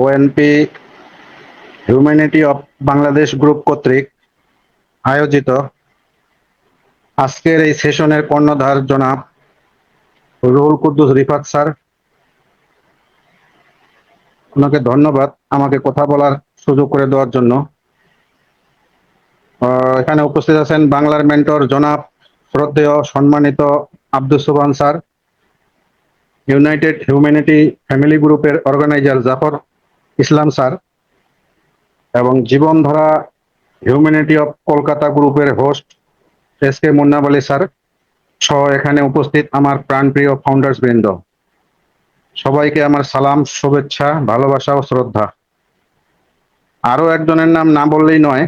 ONP humanity of Bangladesh group কর্তৃক আয়োজিত আজকের এই সেশনের কর্ণধার জনাব রুহুল কুদ্দুস রিফাত স্যার। ওনাকে ধন্যবাদ আমাকে কথা বলার সুযোগ করে দেওয়ার জন্য। এখানে উপস্থিত আছেন বাংলার মেন্টর জনাব শ্রদ্ধেয় সম্মানিত Abdul Subhan sir, united humanity family গ্রুপের অর্গানাইজার জাফর ইসলাম স্যার, এবং জীবনধারা হিউম্যানিটি অফ কলকাতা গ্রুপের হোস্ট এস কে মুন্নাব আলী স্যার সহ এখানে উপস্থিত আমার প্রাণপ্রিয় ফাউন্ডার্স বৃন্দ সবাইকে আমার সালাম, শুভেচ্ছা, ভালোবাসা ও শ্রদ্ধা। আরও একজনের নাম না বললেই নয়,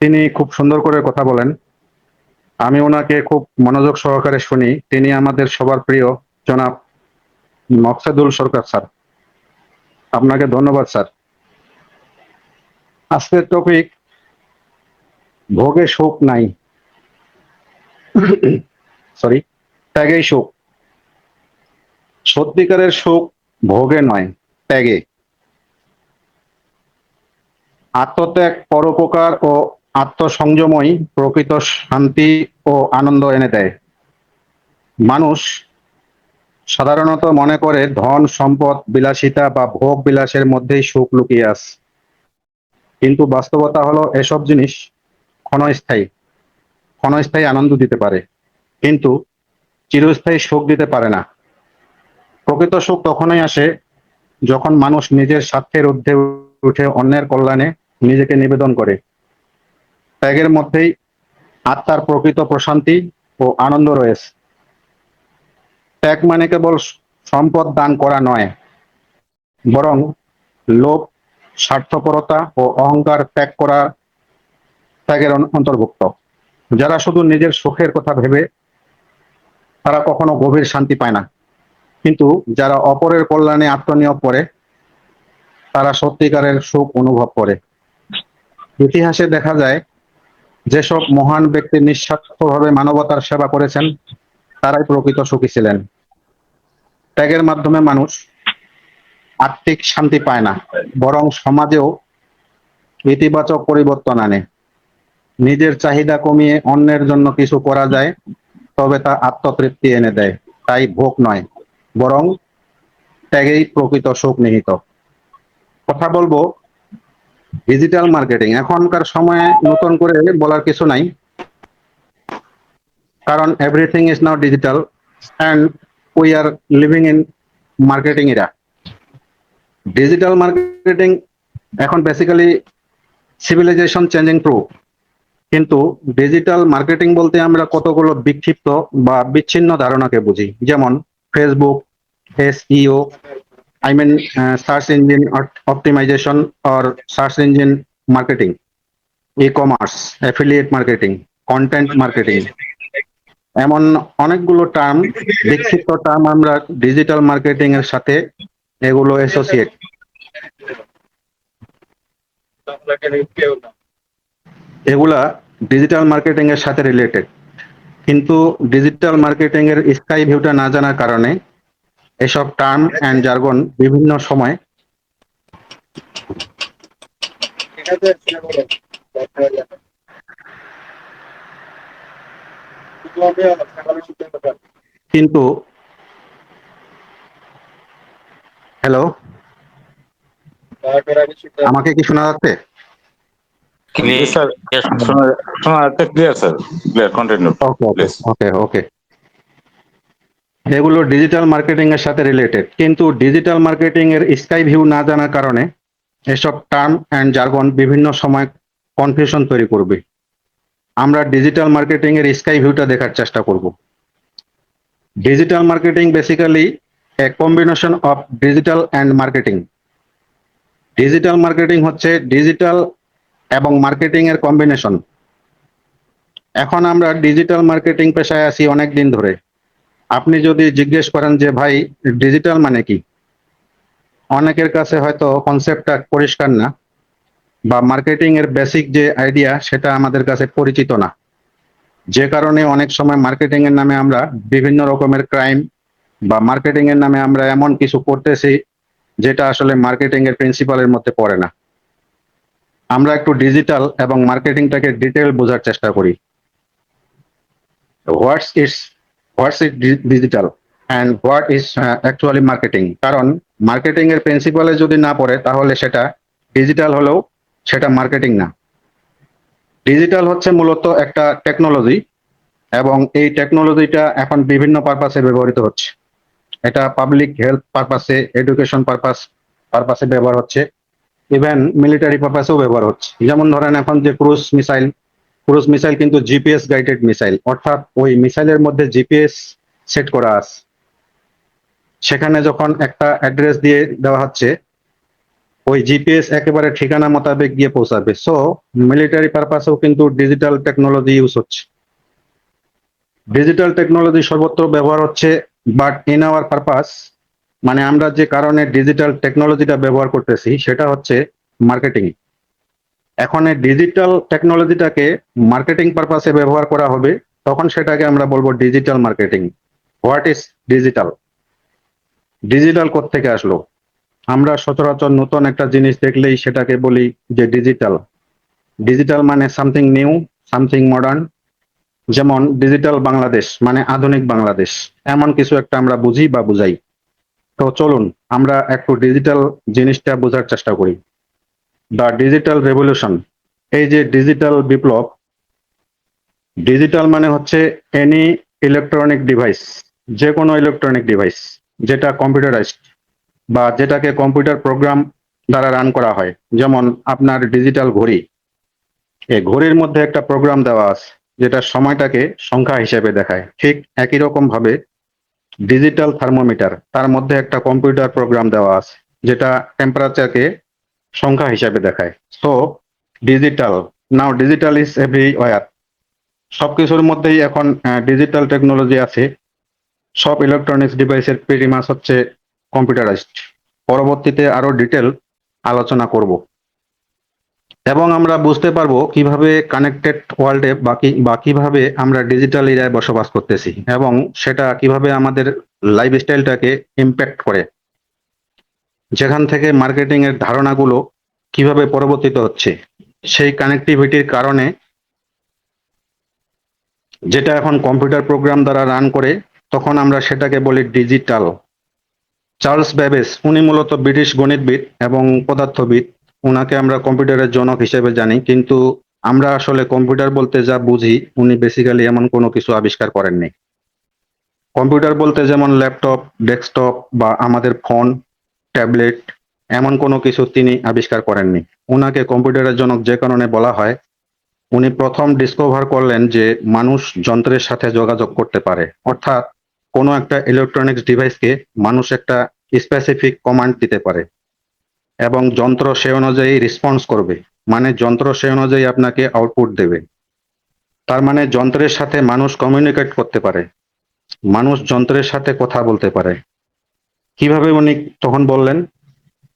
তিনি খুব সুন্দর করে কথা বলেন। আমি ওনাকে খুব মনোযোগ সহকারে শুনি। তিনি আমাদের সবার প্রিয় জনাব মকসাদুল সরকার স্যার। আপনাকে ধন্যবাদ, স্যার। আজকের টপিক ভোগে সুখ নাই। সরি ত্যাগেই সুখ সত্যিকারের সুখ ভোগে নয়, ত্যাগে। আত্মত্যাগ পরোপকার ও আত্মসংযমই প্রকৃত শান্তি ও আনন্দ এনে দেয়। মানুষ সাধারণত মনে করে ধন, সম্পদ, বিলাসিতা বা ভোগ বিলাসের মধ্যেই সুখ লুকিয়ে আছে কিন্তু বাস্তবতা হলো এসব জিনিস ক্ষণস্থায়ী ক্ষণস্থায়ী আনন্দ দিতে পারে। কিন্তু চিরস্থায়ী সুখ দিতে পারে না। প্রকৃত সুখ তখনই আসে যখন মানুষ নিজের স্বার্থের ঊর্ধ্বে উঠে অন্যের কল্যাণে নিজেকে নিবেদন করে। ত্যাগের মধ্যেই আত্মার প্রকৃত প্রশান্তি ও আনন্দ রয়েছে। ত্যাগ মানে কেবল সম্পদ দান করা নয়, বরং লোভ, স্বার্থপরতা ও অহংকার ত্যাগ করা ত্যাগের অন্তর্ভুক্ত। যারা শুধু নিজের সুখের কথা ভেবে, তারা কখনো গভীর শান্তি পায় না। কিন্তু যারা অপরের কল্যাণে আত্মনিয়োগ করে, তারা সত্যিকারের সুখ অনুভব করে। ইতিহাসে দেখা যায়, যেসব মহান ব্যক্তি নিঃস্বার্থভাবে মানবতার সেবা করেছেন, তারাই প্রকৃত সুখী ছিলেন। ত্যাগের মাধ্যমে মানুষ আত্মিক শান্তি পায় না, বরং সমাজেও ইতিবাচক পরিবর্তন আনে। নিজের চাহিদা কমিয়ে অন্যের জন্য কিছু করা যায়, তবে তা আত্মতৃপ্তি এনে দেয়, তাই ভোগ নয়, বরং ত্যাগেই প্রকৃত সুখ নিহিত। কথা বলব ডিজিটাল মার্কেটিং এখনকার সময়ে নতুন করে বলার কিছু নাই, কারণ everything is now digital and we are living in marketing এরা ডিজিটাল মার্কেটিং এখন বেসিক্যালি সিভিলাইজেশন চেঞ্জিং প্রুফ কিন্তু ডিজিটাল মার্কেটিং বলতে আমরা কতগুলো বিক্ষিপ্ত বা বিচ্ছিন্ন ধারণাকে বুঝি। যেমন Facebook SEO I mean search engine optimisation or search engine marketing e commerce affiliate marketing content marketing এমন অনেকগুলো টার্ম বিক্ষিপ্ত টার্ম আমরা ডিজিটাল মার্কেটিং এর সাথে এগুলো অ্যাসোসিয়েট এগুলা ডিজিটাল মার্কেটিং এর সাথে রিলেটেড কিন্তু ডিজিটাল মার্কেটিং এর স্কাই ভিউটা না জানার কারণে এসব টার্ম অ্যান্ড জার্গন বিভিন্ন সময় কিন্তু হ্যালো আমাকে কি শোনা যাচ্ছে? Yes, sir. Yes, শোনা শোনা যাচ্ছে clear sir clear continue okay okay please okay okay এগুলো ডিজিটাল মার্কেটিং এর সাথে রিলেটেড কিন্তু ডিজিটাল মার্কেটিং এর স্কাই ভিউ না জানার কারণে এসব টার্ম অ্যান্ড জার্গন বিভিন্ন সময় কনফিউশন তৈরি করবে। আমরা ডিজিটাল মার্কেটিং এর স্কাই ভিউটা দেখার চেষ্টা করব। Digital marketing basically a combination of digital and marketing digital marketing হচ্ছে ডিজিটাল এবং মার্কেটিং এর কম্বিনেশন এখন আমরা ডিজিটাল মার্কেটিং পেশায় আছি অনেক দিন ধরে। আপনি যদি জিজ্ঞেস করেন যে, ভাই ডিজিটাল মানে কি? অনেকের কাছে হয়তো কনসেপ্টটা পরিষ্কার না। বা মার্কেটিং এর বেসিক যে আইডিয়া সেটা আমাদের কাছে পরিচিত না। যে কারণে অনেক সময় মার্কেটিং এর নামে আমরা বিভিন্ন রকমের ক্রাইম বা মার্কেটিং এর নামে আমরা এমন কিছু করতেছি, যেটা আসলে মার্কেটিং এর প্রিন্সিপালের মধ্যে পড়ে না। আমরা একটু ডিজিটাল এবং মার্কেটিংটাকে ডিটেল বোঝার চেষ্টা করি। What's it's what's it digital and what is actually marketing কারণ মার্কেটিং এর প্রিন্সিপালে যদি না পড়ে, তাহলে সেটা ডিজিটাল হলেও সেটা মার্কেটিং না। ডিজিটাল হচ্ছে মূলত একটা টেকনোলজি এবং এই টেকনোলজিটা এখন বিভিন্ন পারপাসে ব্যবহৃত হচ্ছে। এটা পাবলিক হেলথ পারপাসে এডুকেশন পারপাস পারপাসে ব্যবহার হচ্ছে। ইভেন মিলিটারি পারপাসেও ব্যবহার হচ্ছে। যেমন ধরেন এখন যে ক্রুজ মিসাইল ক্রুজ মিসাইল কিন্তু জিপিএস গাইডেড মিসাইল অর্থাৎ ওই মিসাইলের মধ্যে জিপিএস সেট করা আছে। সেখানে যখন একটা অ্যাড্রেস দিয়ে দেওয়া হচ্ছে ওই জিপিএস একেবারে ঠিকানা মোতাবেক গিয়ে পৌঁছাবে। সো মিলিটারি পারপাসেও কিন্তু ডিজিটাল টেকনোলজি ইউজ হচ্ছে। ডিজিটাল টেকনোলজি সর্বত্র ব্যবহার হচ্ছে বাট ইন আওয়ার পারপাস মানে আমরা যে কারণে ডিজিটাল টেকনোলজিটা ব্যবহার করতেছি, সেটা হচ্ছে মার্কেটিং এখন এই ডিজিটাল টেকনোলজিটাকে মার্কেটিং পারপাসে ব্যবহার করা হবে, তখন সেটাকে আমরা বলব digital marketing what is digital digital থেকে আসলো? আমরা সচরাচর নতুন একটা জিনিস দেখলেই সেটাকে বলি যে ডিজিটাল ডিজিটাল মানে সামথিং নিউ সামথিং মডার্ন যেমন ডিজিটাল বাংলাদেশ মানে আধুনিক বাংলাদেশ। এমন কিছু একটা আমরা বুঝি বা বুঝাই। তো চলুন, আমরা একটু ডিজিটাল জিনিসটা বোঝার চেষ্টা করি। দ্য ডিজিটাল রেভলিউশন এই যে ডিজিটাল বিপ্লব ডিজিটাল মানে হচ্ছে এনি ইলেকট্রনিক ডিভাইস যে কোনো ইলেকট্রনিক ডিভাইস যেটা কম্পিউটারাইজড বা যেটাকে কম্পিউটার প্রোগ্রাম দ্বারা রান করা হয়, যেমন আপনার ডিজিটাল ঘড়ি। এই ঘড়ির মধ্যে একটা প্রোগ্রাম দেওয়া আছে, যেটা সময়টাকে সংখ্যা হিসেবে দেখায়। ঠিক একই রকম ভাবে ডিজিটাল থার্মোমিটার তার মধ্যে একটা কম্পিউটার প্রোগ্রাম দেওয়া আছে, যেটা টেম্পারেচারকে সংখ্যা হিসেবে দেখায়। So digital now digital is everywhere সবকিছুর মধ্যেই এখন ডিজিটাল টেকনোলজি আছে। সব ইলেকট্রনিক্স ডিভাইসের পেরিমাস হচ্ছে কম্পিউটারাইজড। পরবর্তীতে আরও ডিটেল আলোচনা করব। এবং আমরা বুঝতে পারব কীভাবে কানেক্টেড ওয়ার্ল্ডে বাকি, বা কীভাবে আমরা ডিজিটাল এরিয়ায় বসবাস করতেছি এবং সেটা কীভাবে আমাদের লাইফ স্টাইলটাকে ইম্প্যাক্ট করে। যেখান থেকে মার্কেটিং এর ধারণাগুলো কীভাবে পরিবর্তিত হচ্ছে, সেই কানেক্টিভিটির কারণে যেটা এখন কম্পিউটার প্রোগ্রাম দ্বারা রান করে, তখন আমরা সেটাকে বলি ডিজিটাল। চার্লস ব্যাবেস উনি মূলত ব্রিটিশ গণিতবিদ এবং পদার্থবিদ। ওনাকে আমরা কম্পিউটারের জনক হিসেবে জানি, কিন্তু আমরা আসলে কম্পিউটার বলতে যা বুঝি, উনি বেসিক্যালি এমন কোনো কিছু আবিষ্কার করেননি। কম্পিউটার বলতে যেমন ল্যাপটপ, ডেস্কটপ বা আমাদের ফোন, ট্যাবলেট, এমন কোনো কিছু তিনি আবিষ্কার করেননি। ওনাকে কম্পিউটারের জনক যে কারণে বলা হয়, উনি প্রথম ডিসকভার করলেন যে মানুষ যন্ত্রের সাথে যোগাযোগ করতে পারে। অর্থাৎ কোনো একটা ইলেকট্রনিক্স ডিভাইসকে মানুষ একটা স্পেসিফিক কমান্ড দিতে পারে এবং যন্ত্র সে অনুযায়ী রেসপন্স করবে। মানে যন্ত্র সে অনুযায়ী আপনাকে আউটপুট দেবে। তার মানে যন্ত্রের সাথে মানুষ কমিউনিকেট করতে পারে। মানুষ যন্ত্রের সাথে কথা বলতে পারে। কীভাবে উনি তখন বললেন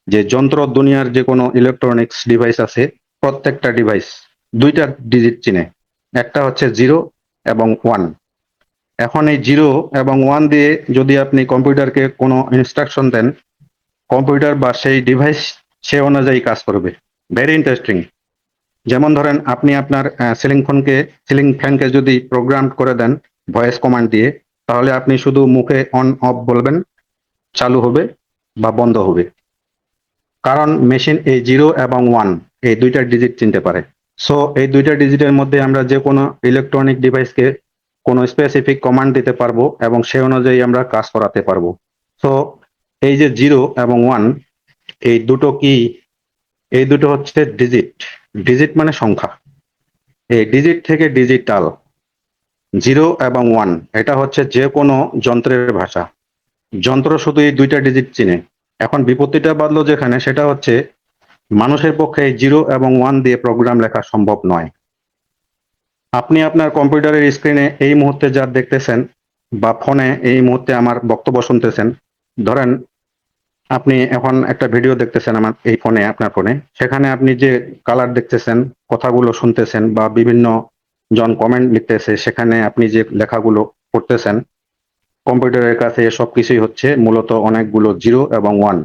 যে যন্ত্র দুনিয়ার যে কোনো ইলেকট্রনিক্স ডিভাইস আছে, প্রত্যেকটা ডিভাইস দুইটা ডিজিট চিনে। একটা হচ্ছে জিরো এবং ওয়ান এখন এই জিরো এবং ওয়ান দিয়ে যদি আপনি কম্পিউটারকে কোনো ইনস্ট্রাকশন দেন কম্পিউটার বা সেই ডিভাইস সে অনুযায়ী কাজ করবে। ভেরি ইন্টারেস্টিং যেমন ধরেন, আপনি আপনার সিলিং ফোনকে সিলিং ফ্যানকে যদি প্রোগ্রাম করে দেন ভয়েস কমান্ড দিয়ে, তাহলে আপনি শুধু মুখে অন অফ বলবেন, চালু হবে বা বন্ধ হবে। কারণ মেশিন এই জিরো এবং ওয়ান এই দুইটা ডিজিট চিনতে পারে। সো এই দুইটা ডিজিটের মধ্যে আমরা যে কোনো ইলেকট্রনিক ডিভাইসকে কোনো স্পেসিফিক কমান্ড দিতে পারব এবং সে অনুযায়ী আমরা কাজ করাতে পারব। সো এই যে জিরো এবং ওয়ান এই দুটো কি? এই দুটো হচ্ছে ডিজিট ডিজিট মানে সংখ্যা। এই ডিজিট থেকে ডিজিটাল জিরো এবং ওয়ান এটা হচ্ছে যে কোনো যন্ত্রের ভাষা। যন্ত্র শুধু এই দুইটা ডিজিট চিনে। এখন বিপত্তিটা বাদলো যেখানে, সেটা হচ্ছে মানুষের পক্ষে জিরো এবং ওয়ান দিয়ে প্রোগ্রাম লেখা সম্ভব নয়। আপনি আপনার কম্পিউটারের স্ক্রিনে এই মুহূর্তে যা দেখতেছেন বা ফোনে এই মুহূর্তে আমার বক্তব্য শুনতেছেন, ধরেন আপনি এখন একটা ভিডিও দেখতেছেন আমার এই ফোনে, আপনার ফোনে। সেখানে আপনি যে কালার দেখতেছেন, কথাগুলো শুনতেছেন বা বিভিন্ন জন কমেন্ট লিখতেছে, সেখানে আপনি যে লেখাগুলো পড়তেছেন, কম্পিউটারের কাছে সব কিছুই হচ্ছে মূলত অনেকগুলো জিরো এবং ওয়ান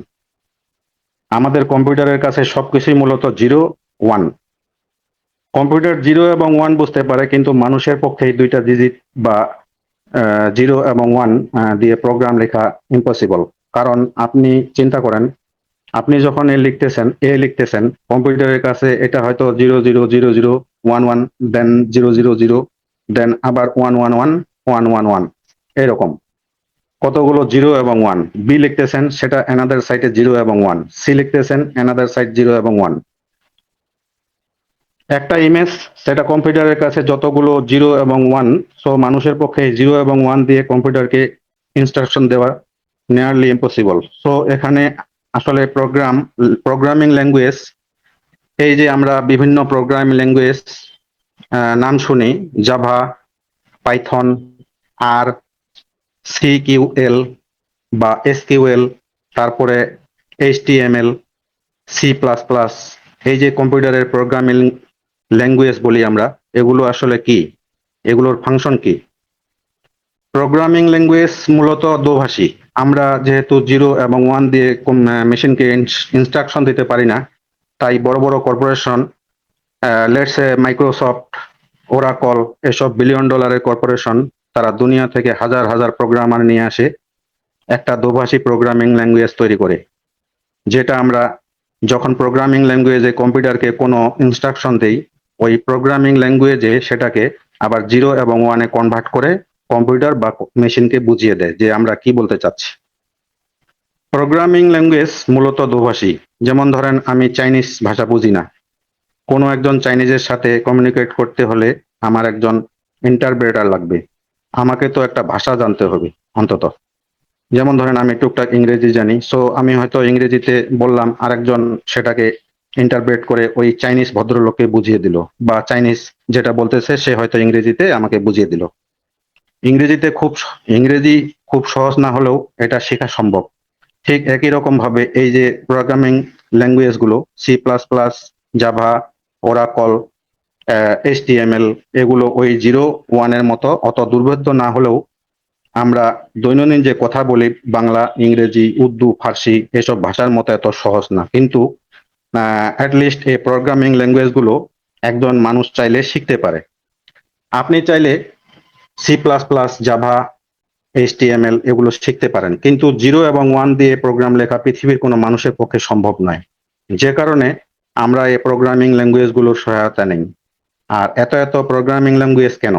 আমাদের কম্পিউটারের কাছে সবকিছুই মূলত জিরো ওয়ান কম্পিউটার জিরো এবং ওয়ান বুঝতে পারে, কিন্তু মানুষের পক্ষে দুইটা ডিজিট বা জিরো এবং ওয়ান দিয়ে প্রোগ্রাম লেখা ইম্পসিবল কারণ আপনি চিন্তা করেন, আপনি যখন এ লিখতেছেন এ লিখতেছেন, কম্পিউটারের কাছে এটা হয়তো zero zero zero zero, one one, then zero zero zero, then আবার one one one one one one, এরকম। কতগুলো জিরো এবং ওয়ান? বি লিখতেছেন, সেটা অ্যানাদার সাইটে জিরো এবং ওয়ান, সি লিখতেছেন অ্যানাদার সাইট জিরো এবং ওয়ান। একটা ইমেজ সেটা কম্পিউটারের কাছে যতগুলো জিরো এবং ওয়ান সো মানুষের পক্ষে জিরো এবং ওয়ান দিয়ে কম্পিউটারকে ইনস্ট্রাকশন দেওয়া নিয়ারলি ইম্পসিবল সো এখানে আসলে প্রোগ্রাম প্রোগ্রামিং ল্যাঙ্গুয়েজ এই যে আমরা বিভিন্ন প্রোগ্রামিং ল্যাঙ্গুয়েজ নাম শুনি জাভা পাইথন আর সি কিউএল বা এসকিউএল তারপরে এইচটিএমএল সি প্লাস প্লাস এই যে কম্পিউটারের প্রোগ্রামিং ল্যাঙ্গুয়েজ বলি আমরা, এগুলো আসলে কি? এগুলোর ফাংশন কি? প্রোগ্রামিং ল্যাঙ্গুয়েজ মূলত দোভাষী আমরা যেহেতু জিরো এবং ওয়ান দিয়ে মেশিনকে ইনস্ট্রাকশন দিতে পারি না, তাই বড় বড় corporation let's a Microsoft Oracle এসব বিলিয়ন ডলারের কর্পোরেশন তারা দুনিয়া থেকে হাজার হাজার প্রোগ্রামার নিয়ে আসে, একটা দোভাষী প্রোগ্রামিং ল্যাঙ্গুয়েজ তৈরি করে, যেটা আমরা যখন প্রোগ্রামিং ল্যাঙ্গুয়েজে কম্পিউটারকে কোনো ইনস্ট্রাকশন দেই ওই প্রোগ্রামিং ল্যাঙ্গুয়েজে সেটাকে আবার জিরো এবং ওয়ানে কনভার্ট করে কম্পিউটার বা মেশিনকে বুঝিয়ে দেয়, যে আমরা কি বলতে চাচ্ছি। প্রোগ্রামিং ল্যাঙ্গুয়েজ মূলত দোভাষী। যেমন ধরেন, আমি চাইনিজ ভাষা বুঝি না। কোনো একজন চাইনিজের সাথে কমিউনিকেট করতে হলে আমার একজন ইন্টারপ্রেটার লাগবে। আমাকে তো একটা ভাষা জানতে হবে, অন্তত। যেমন ধরেন, আমি টুকটাক ইংরেজি জানি সো আমি হয়তো ইংরেজিতে বললাম, আরেকজন সেটাকে ইন্টারপ্রেট করে ওই চাইনিজ ভদ্রলোককে বুঝিয়ে দিল। বা চাইনিজ যেটা বলতেছে, সে হয়তো ইংরেজিতে আমাকে বুঝিয়ে দিল। ইংরেজিতে খুব ইংরেজি খুব সহজ না হলেও এটা শেখা সম্ভব। ঠিক একই রকম ভাবে এই যে programming ল্যাঙ্গুয়েজগুলো C plus plus Java Oracle HTML এগুলো ওই জিরো ওয়ানের মতো অত দুর্ভেদ্য না হলেও আমরা দৈনন্দিন যে কথা বলি, বাংলা, ইংরেজি, উর্দু, ফার্সি, এসব ভাষার মতো এত সহজ না। কিন্তু অ্যাটলিস্ট এই প্রোগ্রামিং ল্যাঙ্গুয়েজগুলো একজন মানুষ চাইলে শিখতে পারে। আপনি চাইলে C plus plus Java HTML এগুলো শিখতে পারেন। কিন্তু জিরো এবং ওয়ান দিয়ে প্রোগ্রাম লেখা পৃথিবীর কোনো মানুষের পক্ষে সম্ভব নয়। যে কারণে আমরা এই প্রোগ্রামিং ল্যাঙ্গুয়েজগুলোর সহায়তা নেই। আর এত এত প্রোগ্রামিং ল্যাঙ্গুয়েজ কেন?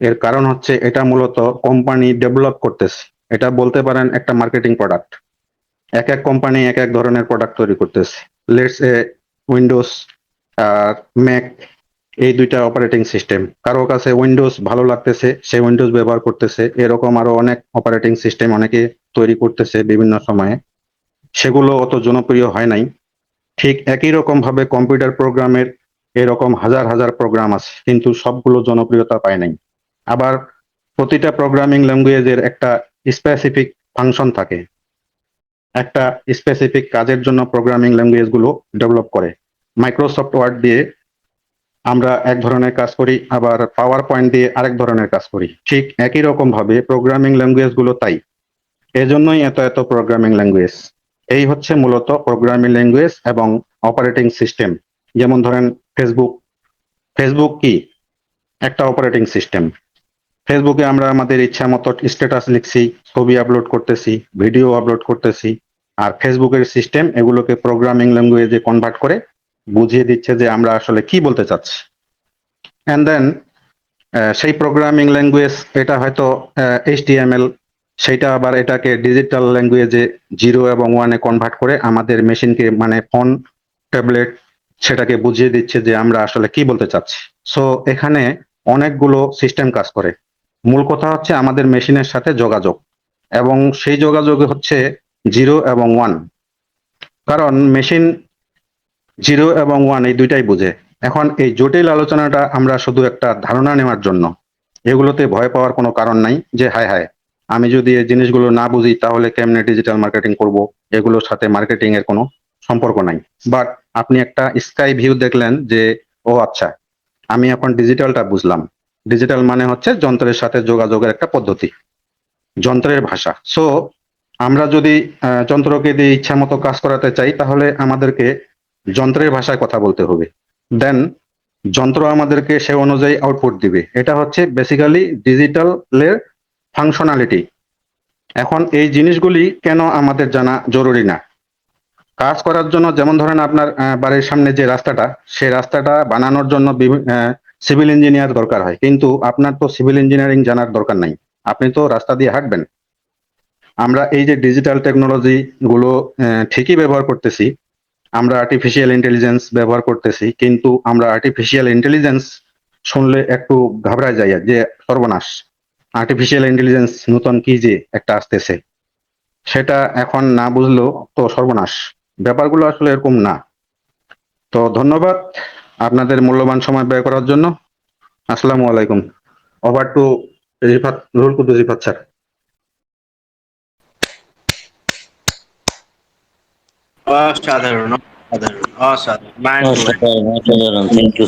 এর কারণ হচ্ছে এটা মূলত কোম্পানি ডেভেলপ করতেছে। এটা বলতে পারেন একটা মার্কেটিং প্রোডাক্ট এক এক কোম্পানি এক এক ধরনের প্রোডাক্ট তৈরি করতেছে। লেটস এ উইন্ডোজ আর ম্যাক এই দুইটা অপারেটিং সিস্টেম কারও কাছে উইন্ডোজ ভালো লাগতেছে, সে উইন্ডোজ ব্যবহার করতেছে। এরকম আরও অনেক অপারেটিং সিস্টেম অনেকে তৈরি করতেছে বিভিন্ন সময়ে। সেগুলো অত জনপ্রিয় হয় নাই। ঠিক একই রকম ভাবে কম্পিউটার প্রোগ্রামের এরকম হাজার হাজার প্রোগ্রাম আছে, কিন্তু সবগুলো জনপ্রিয়তা পায় নাই। আবার প্রতিটা প্রোগ্রামিং ল্যাঙ্গুয়েজের একটা স্পেসিফিক ফাংশন থাকে। একটা স্পেসিফিক কাজের জন্য প্রোগ্রামিং ল্যাঙ্গুয়েজগুলো ডেভেলপ করে। মাইক্রোসফট ওয়ার্ড দিয়ে আমরা এক ধরনের কাজ করি, আবার পাওয়ার পয়েন্ট দিয়ে আরেক ধরনের কাজ করি। ঠিক একই রকম ভাবে প্রোগ্রামিং ল্যাঙ্গুয়েজগুলো তাই। এজন্যই এত এত প্রোগ্রামিং ল্যাঙ্গুয়েজ এই হচ্ছে মূলত প্রোগ্রামিং ল্যাঙ্গুয়েজ এবং অপারেটিং সিস্টেম যেমন ধরেন ফেসবুক ফেসবুক কি? একটা অপারেটিং সিস্টেম ফেসবুকে আমরা আমাদের ইচ্ছা মতো স্ট্যাটাস লিখছি, ছবি আপলোড করতেছি ভিডিও আপলোড করতেছি আর ফেসবুকের সিস্টেম এগুলোকে প্রোগ্রামিং ল্যাঙ্গুয়েজে কনভার্ট করে বুঝিয়ে দিচ্ছে যে আমরা আসলে কি বলতে চাচ্ছি। অ্যান্ড দেন সেই প্রোগ্রামিং ল্যাঙ্গুয়েজ এটা হয়তো এইচটিএমএল সেইটা আবার এটাকে ডিজিটাল ল্যাঙ্গুয়েজে জিরো এবং ওয়ানে কনভার্ট করে আমাদের মেশিনকে মানে ফোন ট্যাবলেট সেটাকে বুঝিয়ে দিচ্ছে যে আমরা আসলে কি বলতে চাচ্ছি। সো এখানে অনেকগুলো সিস্টেম কাজ করে। মূল কথা হচ্ছে আমাদের মেশিনের সাথে যোগাযোগ। এবং সেই যোগাযোগ হচ্ছে জিরো এবং ওয়ান। কারণ মেশিন জিরো এবং ওয়ান এই দুইটাই বুঝে। এখন এই জটিল আলোচনাটা আমরা শুধু একটা ধারণা নেওয়ার জন্য। এগুলোতে ভয় পাওয়ার কোনো কারণ নাই যে, হায় হায়, আমি যদি এই জিনিসগুলো না বুঝি তাহলে কেমনে ডিজিটাল মার্কেটিং করব? এগুলোর সাথে মার্কেটিং এর কোনো সম্পর্ক নাই। বাট আপনি একটা স্কাই ভিউ দেখলেন যে, ও আচ্ছা আমি এখন ডিজিটালটা বুঝলাম। ডিজিটাল মানে হচ্ছে যন্ত্রের সাথে যোগাযোগের একটা পদ্ধতি। যন্ত্রের ভাষা। সো আমরা যদি যন্ত্রকে দিয়ে ইচ্ছা মতো কাজ করাতে চাই, তাহলে আমাদেরকে যন্ত্রের ভাষায় কথা বলতে হবে। দেন যন্ত্র আমাদেরকে সে অনুযায়ী আউটপুট দিবে। এটা হচ্ছে বেসিক্যালি ডিজিটালের ফাংশনালিটি এখন এই জিনিসগুলি কেন আমাদের জানা জরুরি না? কাজ করার জন্য যেমন ধরেন আপনার বাড়ির সামনে যে রাস্তাটা, সেই রাস্তাটা বানানোর জন্য সিভিল ইঞ্জিনিয়ার দরকার হয়। কিন্তু আপনার তো সিভিল ইঞ্জিনিয়ারিং জানার দরকার নাই। আপনি তো রাস্তা দিয়ে হাঁটবেন। আমরা এই যে ডিজিটাল টেকনোলজি গুলো ঠিকই ব্যবহার করতেছি, আমরা আর্টিফিশিয়াল ইন্টেলিজেন্স ব্যবহার করতেছি, কিন্তু আমরা আর্টিফিশিয়াল ইন্টেলিজেন্স শুনলে একটু ঘাবড়ায় যাই, যে সর্বনাশ। আর্টিফিশিয়াল ইন্টেলিজেন্স নতুন কি যে একটা আসতেছে। সেটা এখন না বুঝলেও তো সর্বনাশ। ব্যাপারগুলো আসলে এরকম না। তো ধন্যবাদ আপনাদের মূল্যবান সময় ব্যয় করার জন্য। আসসালামু আলাইকুম। Over to Rifat Rul Quddus Rifat sir. অসাধারণ অসাধারণ অসাধারণ মাইন্ড অসাধারণ অসাধারণ থ্যাংক ইউ